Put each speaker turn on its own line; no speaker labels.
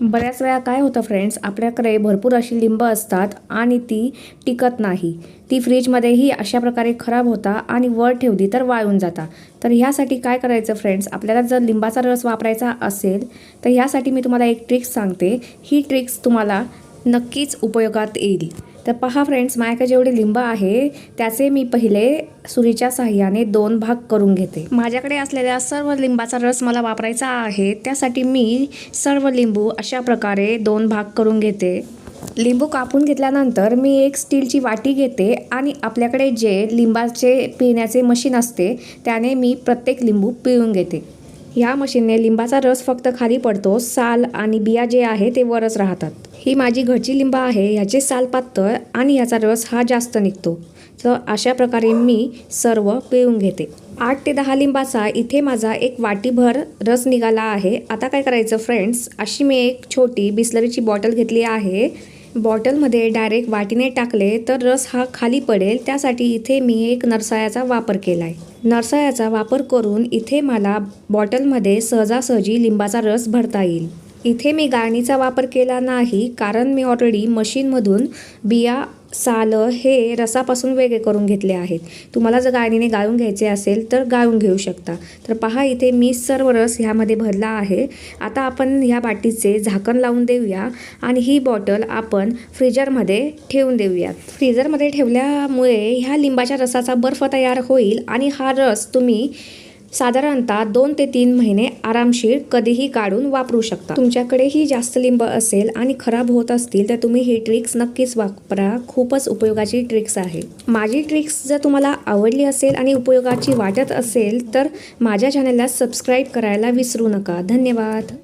बऱ्याच वेळा काय होतं फ्रेंड्स आपल्याकडे भरपूर अशी लिंब असतात आणि ती टिकत नाही. ती फ्रीजमध्येही अशा प्रकारे खराब होता आणि वर ठेवली तर वाळून जाता. तर ह्यासाठी काय करायचं फ्रेंड्स आपल्याला जर लिंबाचा रस वापरायचा असेल तर ह्यासाठी मी तुम्हाला एक ट्रिक्स सांगते. ही ट्रिक्स तुम्हाला नक्कीच उपयोगात येईल. तर पहा फ्रेंड्स माझ्याकडे जेवढे लिंब आहे त्याचे मी पहिले सुरीच्या साह्याने दोन भाग करून घेते. माझ्याकडे असलेल्या सर्व लिंबाचा रस मला वापरायचा आहे त्यासाठी मी सर्व लिंबू अशा प्रकारे दोन भाग करून घेते. लिंबू कापून घेतल्यानंतर मी एक स्टीलची वाटी घेते आणि आपल्याकडे जे लिंबाचे पिण्याचे मशीन असते त्याने मी प्रत्येक लिंबू पिळून घेते. ह्या मशीनने लिंबाचा रस फक्त खाली पडतो साल आणि बिया जे आहे ते वरच राहतात. ही माझी घरची लिंब आहे ह्याचे साल पातळ आणि ह्याचा रस हा जास्त निघतो. तर अशा प्रकारे मी सर्व पिळून घेते. आठ ते दहा लिंबाचा इथे माझा एक वाटीभर रस निघाला आहे. आता काय करायचं फ्रेंड्स अशी मी एक छोटी बिस्लरीची बॉटल घेतली आहे. बॉटलमध्ये डायरेक्ट वाटीने टाकले तर रस हा खाली पडेल. त्यासाठी इथे मी एक नरसाळ्याचा वापर केला आहे नरसाळ्याचा वापर करून इथे मला बॉटलमध्ये सहजासहजी लिंबाचा रस भरता येईल. इथे मी गाळणीचा वापर केला नाही कारण मी ऑलरेडी मशीनमधून बिया सालं हे रसापासून वेगळे करून घेतले आहेत. तुम्हाला जर गाळणीने गाळून घ्यायचे असेल तर गाळून घेऊ शकता. तर पहा इथे मी सर्व रस ह्यामध्ये भरला आहे. आता आपण ह्या बाटीचे झाकण लावून देऊया आणि ही बॉटल आपण फ्रीजरमध्ये ठेवून देऊया. फ्रीजरमध्ये ठेवल्यामुळे ह्या लिंबाच्या रसाचा बर्फ तयार होईल आणि हा रस तुम्ही साधारणतः दोन ते तीन महिने आरामशीर कधीही काढून वापरू शकता. तुमच्याकडेही जास्त लिंब असेल आणि खराब होत असतील तर तुम्ही ही ट्रिक्स नक्कीच वापरा. खूपच उपयोगाची ट्रिक्स आहे. माझी ट्रिक्स जर तुम्हाला आवडली असेल आणि उपयोगाची वाटत असेल तर माझ्या चॅनलला सबस्क्राईब करायला विसरू नका. धन्यवाद.